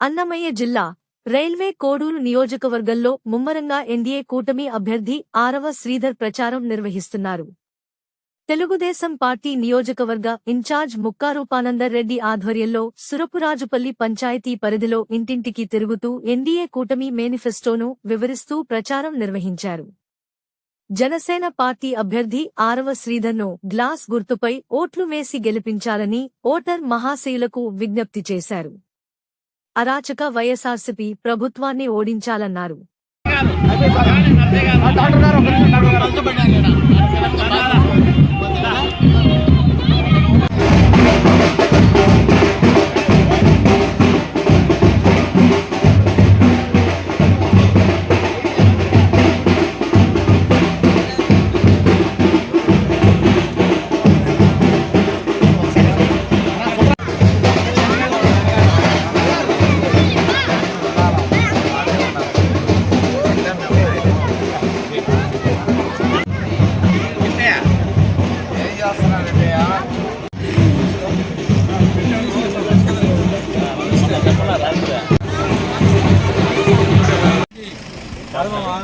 అన్నమయ్య జిల్లా రైల్వే కోడూరు నియోజకవర్గంలో ముమ్మరంగా ఎన్డీఏ కూటమి అభ్యర్థి ఆరవ శ్రీధర్ ప్రచారం నిర్వహిస్తున్నారు. తెలుగుదేశం పార్టీ నియోజకవర్గ ఇన్ఛార్జ్ ముక్కారూపానందర్ రెడ్డి ఆధ్వర్యంలో సురపురాజుపల్లి పంచాయతీ పరిధిలో ఇంటింటికి తిరుగుతూ ఎన్డీఏ కూటమి మేనిఫెస్టోను వివరిస్తూ ప్రచారం నిర్వహించారు. జనసేన పార్టీ అభ్యర్థి ఆరవ శ్రీధర్ను గ్లాస్ గుర్తుపై ఓట్లు వేసి గెలిపించాలని ఓటర్ మహాశయులకు విజ్ఞప్తి చేశారు. అరాచక వైఎస్ఆర్సీపీ ప్రభుత్వాన్ని ఓడించాలన్నారు.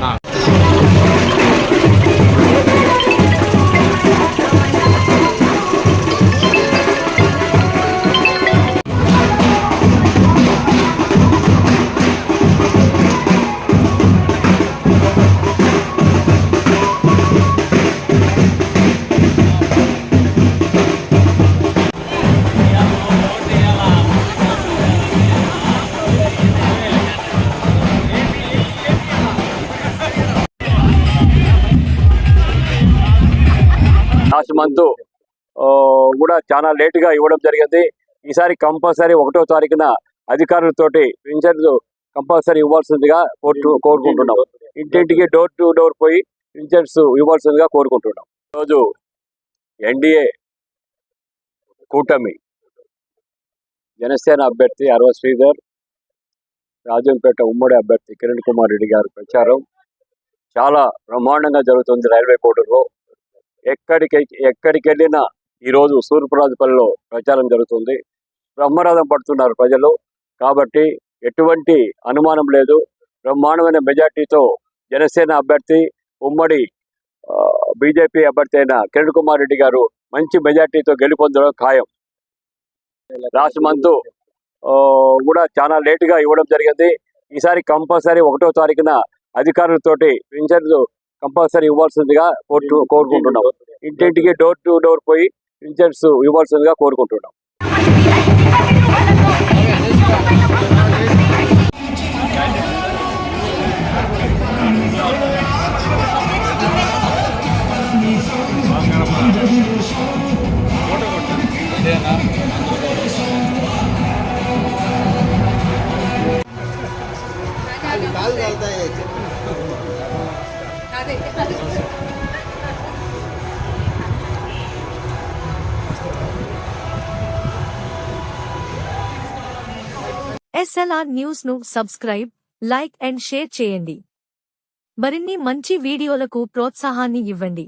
7 లాస్ట్ మంత్ కూడా చాలా లేట్గా ఇవ్వడం జరిగింది. ఈసారి కంపల్సరీ ఒకటో తారీఖున అధికారులతోటి పింఛన్ కంపల్సరీ ఇవ్వాల్సిందిగా కోరుకుంటున్నాం. ఇంటింటికి డోర్ టు డోర్ పోయి పింఛన్స్ ఇవ్వాల్సిందిగా కోరుకుంటున్నాం. ఈరోజు ఎన్డీఏ కూటమి జనసేన అభ్యర్థి అరవ శ్రీధర్ రాజంపేట ఉమ్మడి అభ్యర్థి కిరణ్ కుమార్ రెడ్డి గారి ప్రచారం చాలా బ్రహ్మాండంగా జరుగుతుంది రైల్వే కోర్టులో ఎక్కడికి ఎక్కడికి వెళ్ళినా ఈరోజు సూర్యపురాజుపల్లిలో ప్రచారం జరుగుతుంది. బ్రహ్మరథం పడుతున్నారు ప్రజలు. కాబట్టి ఎటువంటి అనుమానం లేదు. బ్రహ్మాండమైన మెజార్టీతో జనసేన అభ్యర్థి ఉమ్మడి బీజేపీ అభ్యర్థి అయిన కిరణ్ కుమార్ రెడ్డి గారు మంచి మెజార్టీతో గెలుపొందడం ఖాయం. లాస్ట్ మంత్ కూడా చాలా లేట్గా ఇవ్వడం జరిగింది. ఈసారి కంపల్సరీ ఒకటో తారీఖున అధికారులతోటి పింఛన్లు కంపల్సరీ ఇవ్వాల్సిందిగా కోరుకుంటున్నాం. ఇంటింటికి డోర్ టు డోర్ పోయి పింఛన్స్ ఇవ్వాల్సిందిగా కోరుకుంటున్నాం. కాలు ఎస్ఎల్ఆర్ న్యూస్ను సబ్స్క్రైబ్ లైక్ అండ్ షేర్ చేయండి. మరిన్ని మంచి వీడియోలకు ప్రోత్సాహాన్ని ఇవ్వండి.